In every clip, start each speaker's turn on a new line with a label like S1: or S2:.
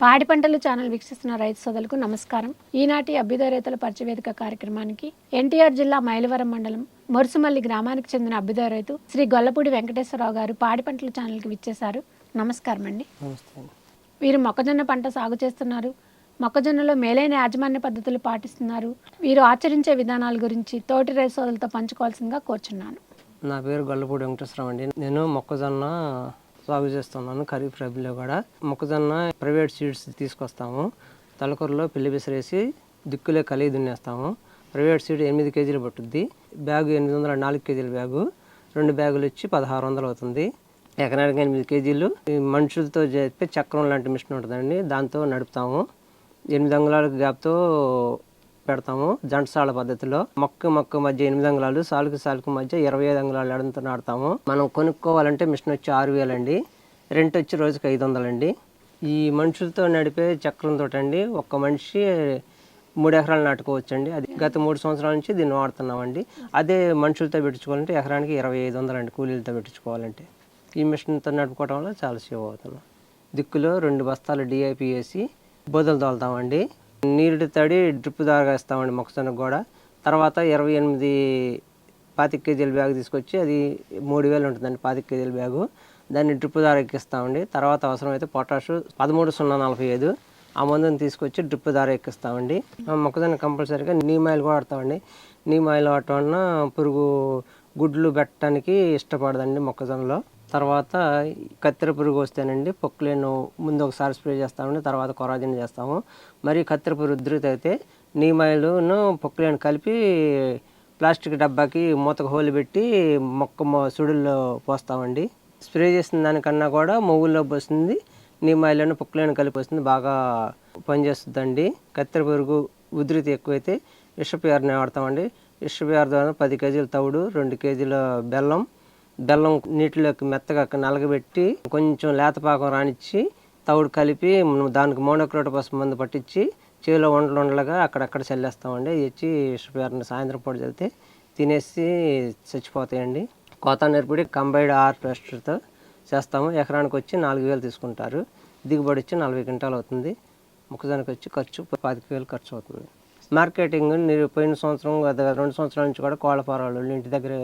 S1: పాడి పంటలు ఛానల్ వీక్షిస్తున్న రైతు సోదరులకు నమస్కారం. ఈనాటి అభ్యుదయ రైతుల పరిచయవేదిక కార్యక్రమానికి ఎన్టీఆర్ జిల్లా మైలవరం మండలం మొరుసుమల్లి గ్రామానికి చెందిన అభ్యుదయ రైతు శ్రీ గొల్లపూడి వెంకటేశ్వరరావు గారు పాడి పంటల ఛానల్కి విచ్చేశారు. నమస్కారం అండి. వీరు మొక్కజొన్న పంట సాగు చేస్తున్నారు. మొక్కజొన్నలో మేలైన యాజమాన్య పద్ధతులు పాటిస్తున్నారు. వీరు ఆచరించే విధానాల గురించి తోటి రైతు సోదరులతో పంచుకోవాల్సిందిగా కోరుచున్నాను.
S2: నా పేరు గొల్లపూడి వెంకటేశ్వరరావు అండి. నేను మొక్కజొన్న సాగు చేస్తున్నాను ఖరీఫ్ రబీలో కూడా. మొక్కజొన్న ప్రైవేట్ సీడ్స్ తీసుకొస్తాము. తలకూరలో పిల్లి విసిరేసి దిక్కులే కలిగి దున్నేస్తాము. ప్రైవేట్ సీడ్ ఎనిమిది కేజీలు పట్టుద్ది. బ్యాగు ఎనిమిది వందల నాలుగు కేజీల బ్యాగు. రెండు బ్యాగులు వచ్చి పదహారు వందలు అవుతుంది. ఎకరానికి ఎనిమిది కేజీలు. ఈ మనుషులతో చెప్పి చక్రం లాంటి మిషన్ ఉంటుందండి. దాంతో నడుపుతాము. ఎనిమిది అంగుళాల గ్యాప్తో పెడతాము జంటసాల పద్ధతిలో. మొక్క మొక్క మధ్య ఎనిమిది అంగుళాలు సాలుకు సాలుకు మధ్య ఇరవై ఐదు అంగుళాలు ఎడంతో నాడతాము మనం కొనుక్కోవాలంటే మిషన్ వచ్చి ఆరు వేలండి. రెంట్ వచ్చి రోజుకి ఐదు వందలండి. ఈ మనుషులతో నడిపే చక్రంతో అండి ఒక్క మనిషి మూడు ఎకరాలు నాటుకోవచ్చండి. అది గత మూడు సంవత్సరాల నుంచి దీన్ని వాడుతున్నామండి. అదే మనుషులతో పెట్టించుకోవాలంటే ఎకరానికి ఇరవై ఐదు వందలండి కూలీలతో పెట్టించుకోవాలంటే ఈ మిషన్తో నడుపుకోవడం వల్ల చాలా సేవ్ అవుతున్నాం. దిక్కులో రెండు బస్తాలు డిఐపి వేసి బోదలు తోలుతామండి. నీరు తడి డ్రిప్ ద్వారా వేస్తామండి మొక్కజొన్న కూడా తర్వాత ఇరవై ఎనిమిది పాతిక కేజీల బ్యాగ్ తీసుకొచ్చి అది మూడు వేలు ఉంటుందండి పాతిక కేజీల బ్యాగు. దాన్ని డ్రిప్ ద్వారా ఎక్కిస్తామండి తర్వాత అవసరమైతే పొటాషు పదమూడు సున్నా నలభై ఐదు. ఆ మందుని తీసుకొచ్చి డ్రిప్ ద్వారా ఎక్కిస్తామండి ఆ మొక్కజొన్న కంపల్సరీగా నీమ్ ఆయిల్ కూడా వాడతామండి. నీమ్ ఆయిల్ వాడటం వలన పురుగు గుడ్లు పెట్టడానికి ఇష్టపడదండి మొక్కజొన్నలో. తర్వాత కత్తెర పురుగు వస్తేనండి పొక్కులేను ముందు ఒకసారి స్ప్రే చేస్తామండి తర్వాత కొరాజిన్ చేస్తాము. మరి కత్తెర పురుగు ఉధృతి అయితే నీమాయిలును పొక్కులేను కలిపి ప్లాస్టిక్ డబ్బాకి మూతకు హోలు పెట్టి మొక్క సుడుల్లో పోస్తామండి. స్ప్రే చేసిన దానికన్నా కూడా మొగ్గుల్లో పోస్తుంది నీమాయిలను పొక్కులేను కలిపి వస్తుంది బాగా పనిచేస్తుందండి. కత్తెర పురుగు ఉధృతి ఎక్కువైతే విషపేరని వాడతామండి. విషపేర ద్వారా పది కేజీల తవుడు రెండు కేజీల బెల్లం బెల్లం నీటిలోకి మెత్తగా నలగబెట్టి కొంచెం లేతపాకం రానిచ్చి తవుడు కలిపి దానికి దానికి మోనోక్రోటోపస్ మందు పట్టించి చేలో ఉండలు ఉండలుగా అక్కడక్కడ చల్లేస్తామండి. ఇచ్చి విషపేరని సాయంత్రం పూట చల్లితే తినేసి చచ్చిపోతాయండి. కోత నేర్పిడి కంబైడ్ ఆర్ పేస్టర్తో చేస్తాము. ఎకరానికి వచ్చి నాలుగు వేలు తీసుకుంటారు. దిగుబడి వచ్చి నలభై క్వింటాలు అవుతుంది. మొక్కజొన్నకి వచ్చి ఖర్చు పాతిక వేలు ఖర్చు అవుతుంది. మార్కెటింగ్ పోయిన సంవత్సరం రెండు సంవత్సరాల నుంచి కూడా కోళ్ళ ఫారాలు ఇంటి దగ్గరే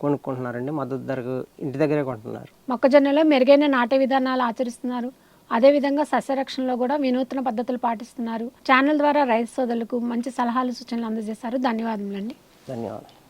S2: కొనుక్కుంటున్నారండి మద్దతు ధరకు ఇంటి దగ్గరే కొంటున్నారు.
S1: మొక్కజొన్నలో మెరుగైన నాటే విధానాలు ఆచరిస్తున్నారు. అదేవిధంగా సస్యరక్షణలో కూడా వినూత్న పద్ధతులు పాటిస్తున్నారు. ఛానల్ ద్వారా రైతు సోదరులకు మంచి సలహాలు సూచనలు అందజేశారు. ధన్యవాదములండి.
S2: ధన్యవాదాలు.